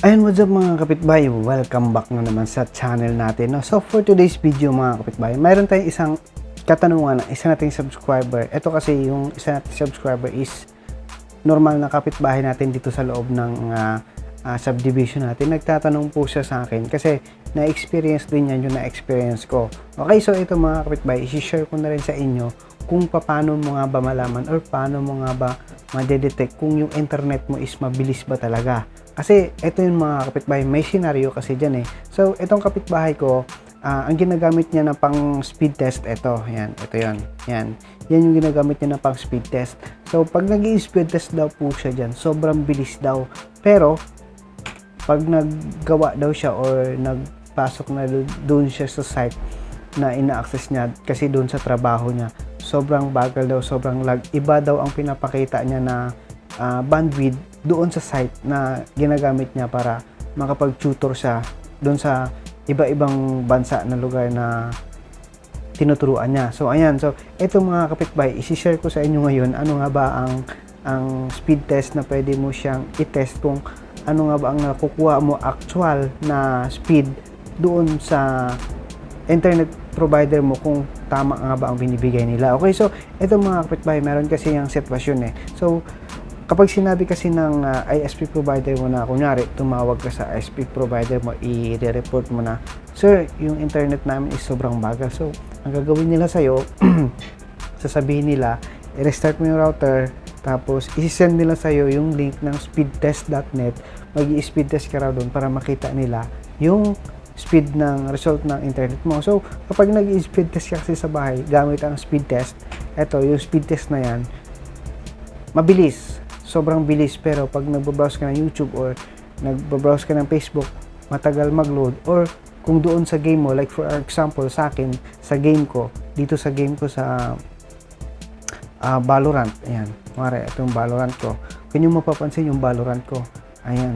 Ayun, what's up mga kapitbahay? Welcome back na naman sa channel natin. No? So, for today's video mga kapitbahay, mayroon tayong isang katanungan ng isa nating subscriber. Ito kasi yung isa nating subscriber is normal na kapitbahay natin dito sa loob ng ah, ah, subdivision natin. Nagtatanong po siya sa akin kasi na-experience din yan yung na-experience ko. Okay, so ito mga kapitbahay, isi-share ko na rin sa inyo kung paano mo nga ba malaman or paano mo nga ba madedetect kung yung internet mo is mabilis ba talaga. Kasi ito yung mga kapitbahay, may scenario kasi dyan eh. So, itong kapitbahay ko, ah, ang ginagamit niya na pang speed test, ito, yan, ito yan, yan. Yan yung ginagamit niya na pang speed test. So, pag nag speed test daw po siya dyan, sobrang bilis daw. Pero, pag naggawa daw siya or nagpasok na do- doon siya sa site na ina-access niya kasi doon sa trabaho niya, sobrang bagal daw, sobrang lag. Iba daw ang pinapakita niya na ah, bandwidth doon sa site na ginagamit niya para makapag-tutor siya doon sa iba-ibang bansa na lugar na tinuturuan niya. So ayan, so ito mga kapitbahay, isi-share ko sa inyo ngayon ano nga ba ang ang speed test na pwede mo siyang i-test kung ano nga ba ang nakukuha mo actual na speed doon sa internet provider mo kung tama nga ba ang binibigay nila. Okay, so ito mga kapitbahay, meron kasi yung sitwasyon eh. So kapag sinabi kasi ng ah, ISP provider mo na kunyari tumawag ka sa ISP provider mo i-report mo na sir yung internet namin is sobrang bagal so ang gagawin nila sa'yo sasabihin nila i-restart mo yung router tapos isi-send nila sa'yo yung link ng speedtest.net mag speed test ka raw doon para makita nila yung speed ng result ng internet mo. So, kapag nag-speed test ka kasi sa bahay, gamit ang speed test, eto, yung speed test na yan, mabilis. Sobrang bilis. Pero pag nagbabrowse ka ng YouTube or nagbabrowse ka ng Facebook, matagal mag-load. Or kung doon sa game mo, like for example, sa akin, sa game ko, dito sa game ko sa ah, Valorant. Ayan. Mare, ito yung Valorant ko. Kung yung mapapansin yung Valorant ko, ayan.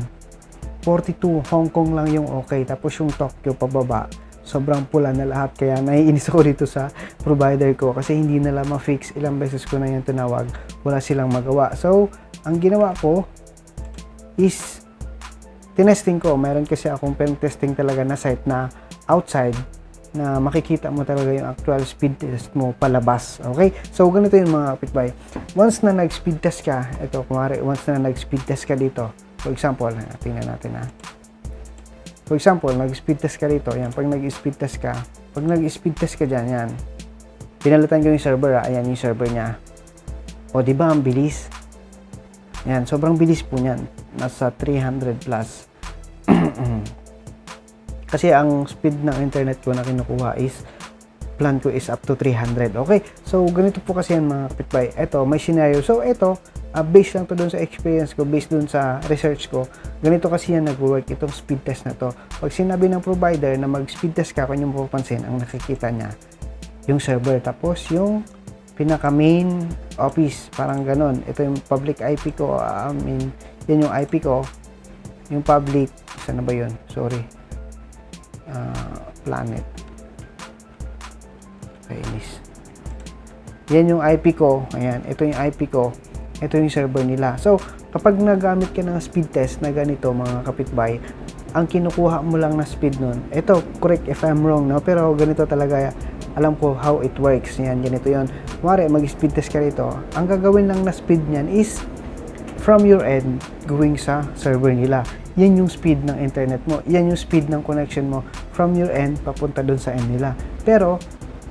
42 Hong Kong lang yung okay. Tapos yung Tokyo pababa, sobrang pula na lahat. Kaya naiinis ako dito sa provider ko kasi hindi nila ma-fix. Ilang beses ko na yung tinawag. Wala silang magawa. So, ang ginawa ko is tinesting ko. Meron kasi akong pen testing talaga na site na outside na makikita mo talaga yung actual speed test mo palabas. Okay? So, ganito yung mga kapitbahay. Once na nag-speed test ka, ito, kumari, once na nag-speed test ka dito, for example, ah, tingnan natin ha. For example, nag-speed test ka dito, yan, pag nag-speed test ka, pag nag-speed test ka dyan, yan, pinalitan ko yung server, ah, ayan yung server niya. O, di ba ang bilis? Yan, sobrang bilis po niyan. Nasa 300 plus. Kasi ang speed ng internet ko na kinukuha is plan ko is up to 300. Okay? So, ganito po kasi yan mga kapitbahay. Ito, may scenario. So, ito, uh, based lang to dun sa experience ko, based dun sa research ko. Ganito kasi yan nag-work itong speed test na to. Pag sinabi ng provider na mag-speed test ka, kung yung mapapansin, ang nakikita niya, yung server. Tapos, yung pinaka main office, parang ganon. Ito yung public IP ko, I mean, yan yung IP ko. Yung public, saan na ba yun? Sorry. Ah, planet. Kainis. Yan yung IP ko. Ayan, ito yung IP ko. Ito yung server nila. So, kapag nagamit ka ng speed test na ganito mga kapitbahay, ang kinukuha mo lang na speed nun, ito, correct if I'm wrong, no? Pero ganito talaga, alam ko how it works. Yan, ganito yon. Kumari, mag-speed test ka rito. Ang gagawin lang na speed niyan is from your end going sa server nila. Yan yung speed ng internet mo. Yan yung speed ng connection mo from your end papunta doon sa end nila. Pero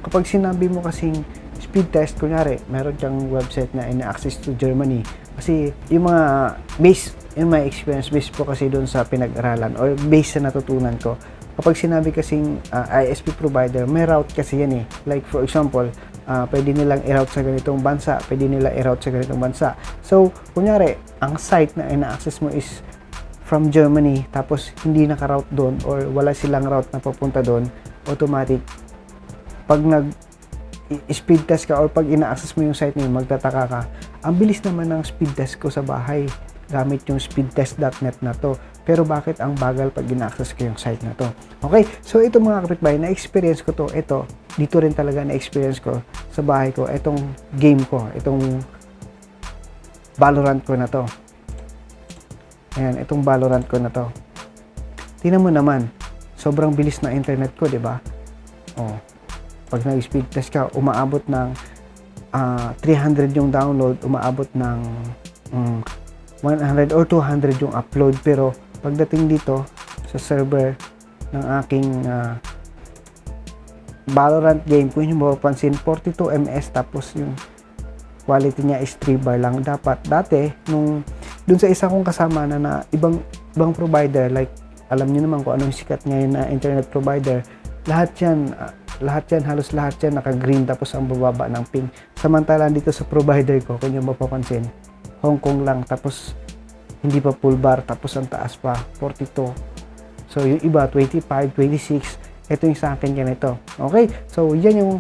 kapag sinabi mo kasing speed test, kunyari, meron kang website na ina-access to Germany. Kasi yung mga base, in my experience, base po kasi doon sa pinag-aralan or base sa natutunan ko. Kapag sinabi kasing ah, ISP provider, may route kasi yan eh. Like for example, ah, pwede nilang i-route sa ganitong bansa, pwede nila i-route sa ganitong bansa. So, kunyari, ang site na ina-access mo is from Germany, tapos hindi naka-route doon or wala silang route na papunta doon, automatic, pag nag speed test ka or pag ina-access mo yung site na yun, magtataka ka, ang bilis naman ng speed test ko sa bahay gamit yung speedtest.net na to. Pero bakit ang bagal pag ina-access ko yung site na to? Okay, so ito mga kapitbahay, na-experience ko to, ito, dito rin talaga na-experience ko sa bahay ko, itong game ko, itong Valorant ko na to. Ayan, itong Valorant ko na to. tingnan mo naman, sobrang bilis na internet ko, di ba? Oh, pag nag-speed test ka, umaabot ng ah, 300 yung download, umaabot ng mm, 100 or 200 yung upload. Pero pagdating dito sa server ng aking ah, Valorant game, kung yung mapapansin, 42 ms tapos yung quality niya is 3 bar lang. Dapat dati, nung dun sa isa kong kasama na, na ibang ibang provider like alam niyo naman kung anong sikat ngayon na internet provider lahat yan ah, lahat yan halos lahat yan naka green tapos ang bababa ng ping samantala dito sa provider ko kung yung mapapansin Hong Kong lang tapos hindi pa full bar tapos ang taas pa 42 so yung iba 25 26 ito yung sa akin ganito okay? So yan yung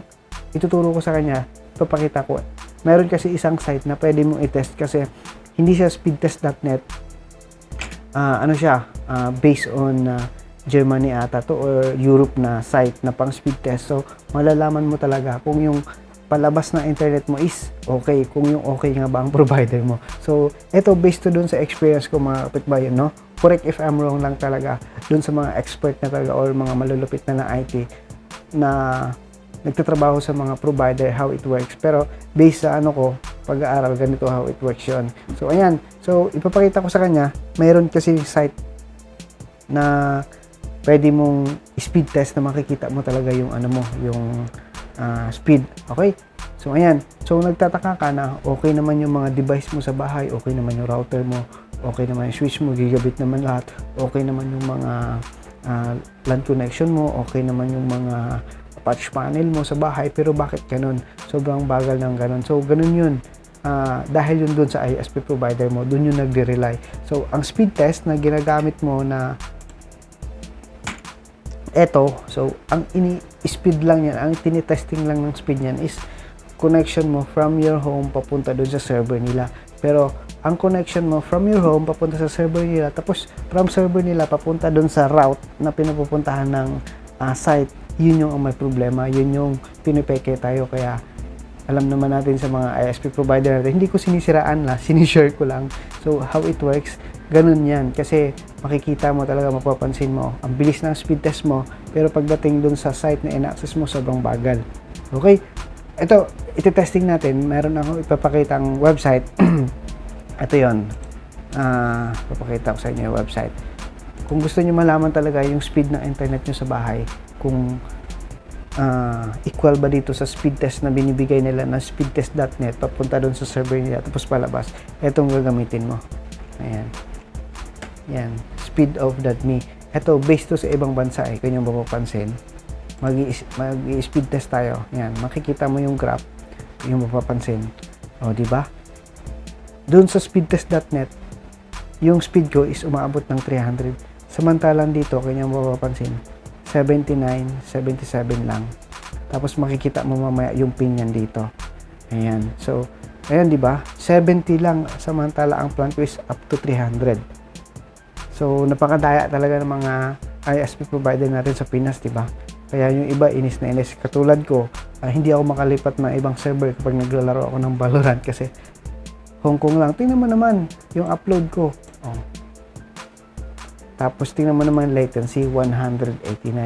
ituturo ko sa kanya. Papakita ko. Meron kasi isang site na pwede mong i-test kasi hindi siya speedtest.net ah, ano siya? Ah, based on ah, Germany ata to or Europe na site na pang speed test so malalaman mo talaga kung yung palabas na internet mo is okay kung yung okay nga ba ang provider mo. So eto based to dun sa experience ko mga kapitbayan no? Correct if I'm wrong lang talaga dun sa mga expert na talaga or mga malulupit na na IT na nagtatrabaho sa mga provider how it works. Pero based sa ano ko pag-aaral ganito how it works yun. So ayan. So ipapakita ko sa kanya mayroon kasi site na pwede mong speed test na makikita mo talaga yung ano mo yung ah, speed. Okay? So ayan. So nagtataka ka na okay naman yung mga device mo sa bahay okay naman yung router mo okay naman yung switch mo gigabit naman lahat okay naman yung mga ah, LAN connection mo okay naman yung mga patch panel mo sa bahay pero bakit ganun? Sobrang bagal ng ganun. So ganun yun. Ah, dahil yun dun sa ISP provider mo dun yung nagre-rely. So ang speed test na ginagamit mo na eto so ang ini-speed lang yan. Ang tinitesting lang ng speed niyan is connection mo from your home papunta doon sa server nila. Pero ang connection mo from your home papunta sa server nila tapos from server nila papunta doon sa route na pinupupuntahan ng ah, site yun yung may problema. Yun yung pinipeke tayo. Kaya alam naman natin sa mga ISP provider natin hindi ko sinisiraan la sinishare ko lang. So how it works ganun yan. Kasi makikita mo talaga mapapansin mo ang bilis ng speed test mo pero pagdating dun sa site na in-access mo sobrang bagal. Okay? Ito iti-testing natin. Meron ako ipapakitang website. Ito yon ah papakita ko sa inyo yung website. Kung gusto niyo malaman talaga yung speed ng internet nyo sa bahay kung ah, equal ba dito sa speed test na binibigay nila na speedtest.net papunta doon sa server nila tapos palabas. Etong gagamitin mo. Ayan. Yan speed of me. Eto based to sa ibang bansa eh. Kung mapapansin mag speed test tayo. Yan makikita mo yung graph. Yung mapapansin. O di ba? Doon sa speedtest.net yung speed ko is umaabot ng 300 samantalang dito kanya mapapansin 79 77 lang. Tapos makikita mo mamaya yung pin yan dito. Ayan. So ayan di ba? 70 lang. Samantala ang plan ko is up to 300 so napakadaya talaga ng mga ISP provider natin sa Pinas di ba? Kaya yung iba inis na inis. Katulad ko ah, hindi ako makalipat ng ibang server kapag naglalaro ako ng Valorant kasi Hong Kong lang. Tingnan mo naman yung upload ko. Oh. Tapos tingnan mo naman latency 189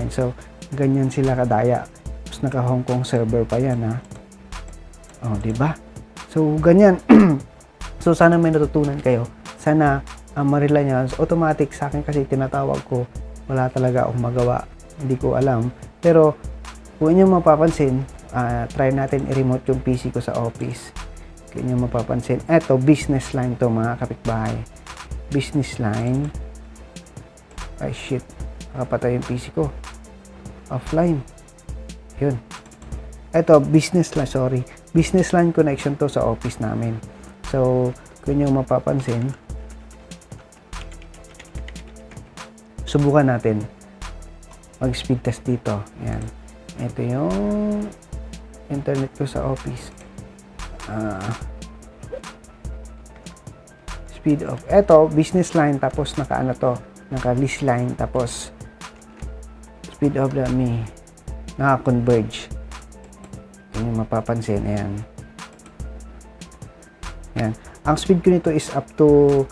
so ganyan sila kadaya. Tapos naka Hong Kong server pa yan ha? Oh di ba? So ganyan. So sana may natutunan kayo. Sana uh, marila nyo. Automatic sa akin kasi tinatawag ko wala talaga akong magawa. Hindi ko alam. Pero kung inyo mapapansin ah, try natin i-remote yung PC ko sa office. Kung inyo mapapansin eto business line to mga kapitbahay. Business line ay shit. Nakapatay yung PC ko. Offline. Yun. Eto business line. Sorry. Business line connection to sa office namin. So kung yung mapapansin subukan natin mag speed test dito. Yan ito yung internet ko sa office. Ah. speed of eto business line tapos naka ano to naka list line tapos speed of me naka converge yun yung mapapansin ayan yan ang speed ko nito is up to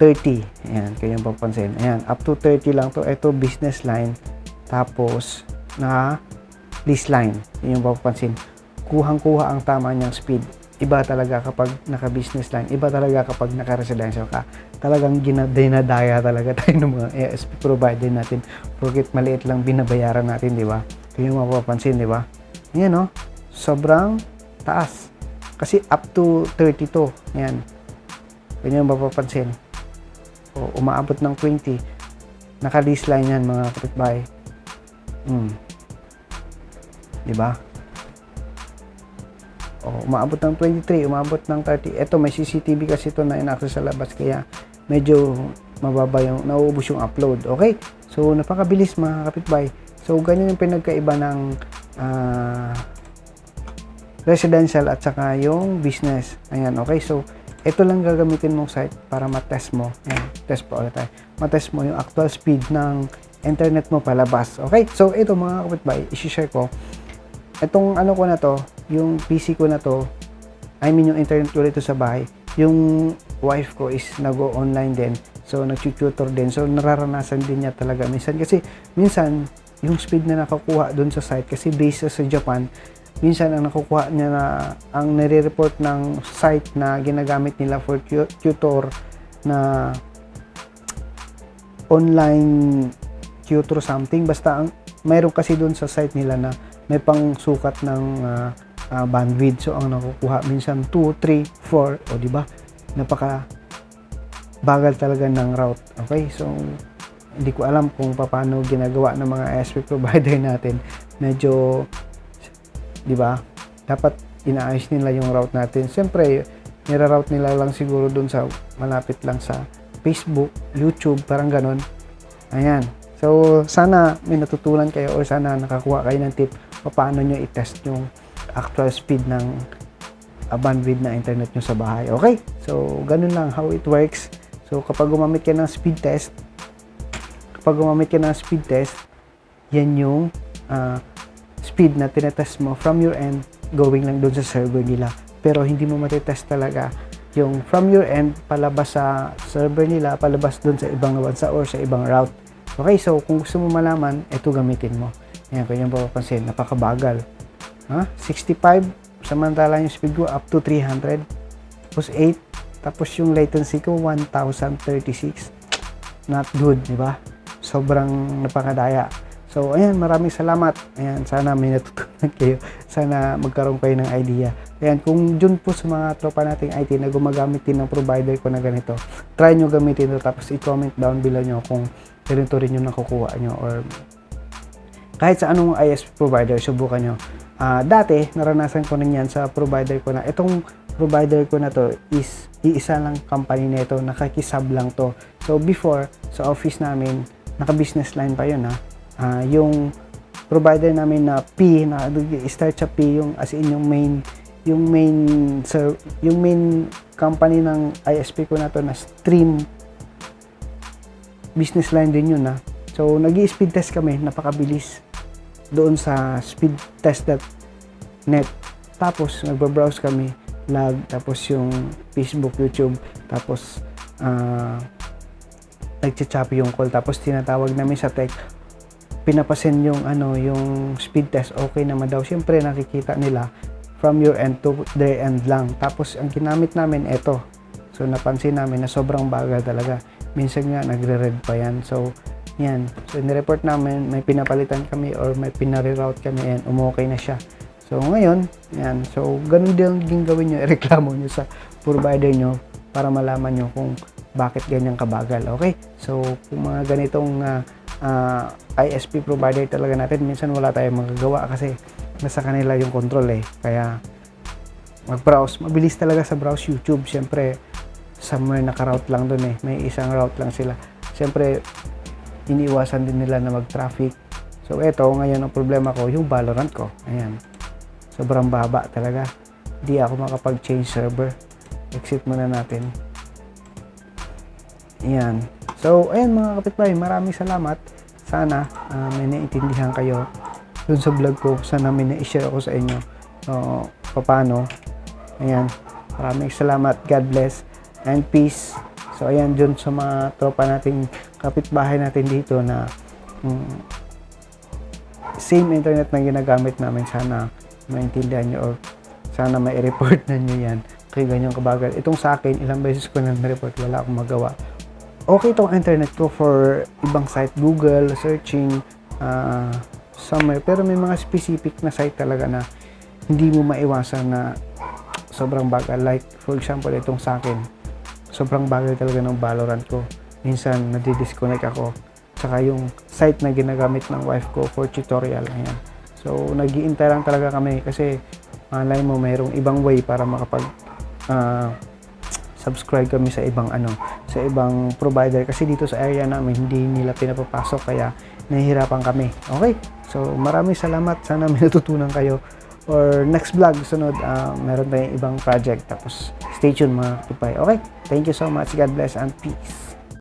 30. Ayan, kayo yung papansin. Ayan, up to 30 lang to. Ito, business line. Tapos, na list line. Yun yung papansin. Kuhang-kuha ang tama niyang speed. Iba talaga kapag naka-business line. Iba talaga kapag naka-residential ka. Talagang dinadaya talaga tayo ng mga ASP provider natin. Porkit maliit lang binabayaran natin, di ba? Yun yung mapapansin, di ba? Yan, no? Sobrang taas. Kasi up to 32. Yan. Yun yung mapapansin. O, umaabot ng 20. Naka-list line yan, mga kapitbahay. Hmm. Di ba? O, umaabot ng 23, umaabot ng 30. Ito, may CCTV kasi ito na inaccess sa labas. Kaya, medyo mababa yung, nauubos yung upload. Okay? So, napakabilis mga kapitbahay. So, ganyan yung pinagkaiba ng ah, residential at saka yung business. Ayan, okay? So, ito lang gagamitin mong site para matest mo. Ayan, test pa ulit tayo. Matest mo yung actual speed ng internet mo palabas. Okay? So, ito mga kapitbahay, isi-share ko. Itong ano ko na to, yung PC ko na to, I mean yung internet ko dito sa bahay, yung wife ko is nag-go online din. So, nag-tutor din. So, nararanasan din niya talaga. Minsan kasi, minsan, yung speed na nakukuha doon sa site, kasi based sa Japan, minsan ang nakukuha niya na, ang nire-report ng site na ginagamit nila for tu- tutor na online tutor something. Basta, ang, mayroon kasi doon sa site nila na may pang sukat ng ah, ah, bandwidth. So, ang nakukuha minsan 2, 3, 4, o di ba? Napaka bagal talaga ng route. Okay? So, hindi ko alam kung paano ginagawa ng mga ISP provider natin. Medyo, di ba? Dapat inaayos nila yung route natin. Siyempre, nira-route nila lang siguro dun sa malapit lang sa Facebook, YouTube, parang ganon. Ayan. So, sana may natutunan kayo or sana nakakuha kayo ng tip paano nyo i-test yung actual speed ng uh, bandwidth na internet nyo sa bahay. Okay? So, ganun lang how it works. So, kapag gumamit ka ng speed test, kapag gumamit ka ng speed test, yan yung uh, speed na tinetest mo from your end going lang doon sa server nila. Pero hindi mo matitest talaga yung from your end palabas sa server nila, palabas doon sa ibang bansa or sa ibang route. Okay, so kung gusto mo malaman, ito gamitin mo. Ayan, kung yung papapansin, napakabagal. Ha? 65, samantala yung speed ko up to 300. Tapos 8, tapos yung latency ko 1036. Not good, di ba? Sobrang napakadaya. So, ayan, maraming salamat. Ayan, sana may natutunan kayo. Sana magkaroon kayo ng idea. Ayan, kung dun po sa mga tropa nating IT na gumagamit din ng provider ko na ganito, try nyo gamitin ito tapos i-comment down below nyo kung ganito rin yung nakukuha nyo or kahit sa anong ISP provider, subukan nyo. Ah, dati, naranasan ko rin yan sa provider ko na itong provider ko na to is iisa lang company nito, nakakisab lang to. So before, sa office namin, naka-business line pa yun ha. Ah, yung provider namin na P, na start sa P, yung as in yung main yung main sir, yung main company ng ISP ko na to na Stream business line din yun ha. So, nag speed test kami, napakabilis doon sa speedtest.net. Tapos, nagbabrowse kami, lag, tapos yung Facebook, YouTube, tapos, ah, nagcha-choppy yung call, tapos tinatawag namin sa tech, pinapasen yung ano, yung speed test, okay naman daw. Siyempre, nakikita nila from your end to their end lang. Tapos, ang ginamit namin, eto. So, napansin namin na sobrang bagal talaga. Minsan nga, nagre-red pa yan. So, yan. So, nireport namin, may pinapalitan kami or may pinare-route kami, yan, umokay na siya. So, ngayon, yan. So, ganun din din gawin nyo, reklamo nyo sa provider nyo para malaman nyo kung bakit ganyan kabagal. Okay? So, kung mga ganitong ah, ah, ISP provider talaga natin, minsan wala tayong magagawa kasi nasa kanila yung control eh. Kaya, mag-browse. Mabilis talaga sa browse YouTube. Siyempre, somewhere naka-route lang doon eh. May isang route lang sila. Siyempre, iniiwasan din nila na mag-traffic. So, eto, ngayon ang problema ko, yung Valorant ko. Ayan. Sobrang baba talaga. Hindi ako makapag-change server. Exit muna natin. Ayan. So, ayan mga kapitbahay, maraming salamat. Sana ah, may naintindihan kayo dun sa vlog ko. Sana may na-share ako sa inyo. So, paano. Ayan. Maraming salamat. God bless and peace. So ayan dun sa mga tropa nating kapitbahay natin dito na mm, same internet na ginagamit namin sana maintindihan nyo or sana may report na nyo yan kay ganyang kabagal. Itong sa akin, ilang beses ko na report wala akong magawa. Okay itong internet ko for ibang site, Google, searching, ah, somewhere. Pero may mga specific na site talaga na hindi mo maiwasan na sobrang bagal. Like, for example, itong sa akin, sobrang bagal talaga ng Valorant ko. Minsan, nadi-disconnect ako. Tsaka yung site na ginagamit ng wife ko for tutorial. Ayan. So, nag-iintay lang talaga kami kasi malay mo mayroong ibang way para makapag ah, subscribe kami sa ibang ano, sa ibang provider kasi dito sa area namin hindi nila pinapapasok kaya nahihirapan kami. Okay? So, maraming salamat. Sana may natutunan kayo. Or next vlog, sunod, ah, meron tayong ibang project. Tapos, stay tuned mga kapitbahay. Okay? Thank you so much. God bless and peace.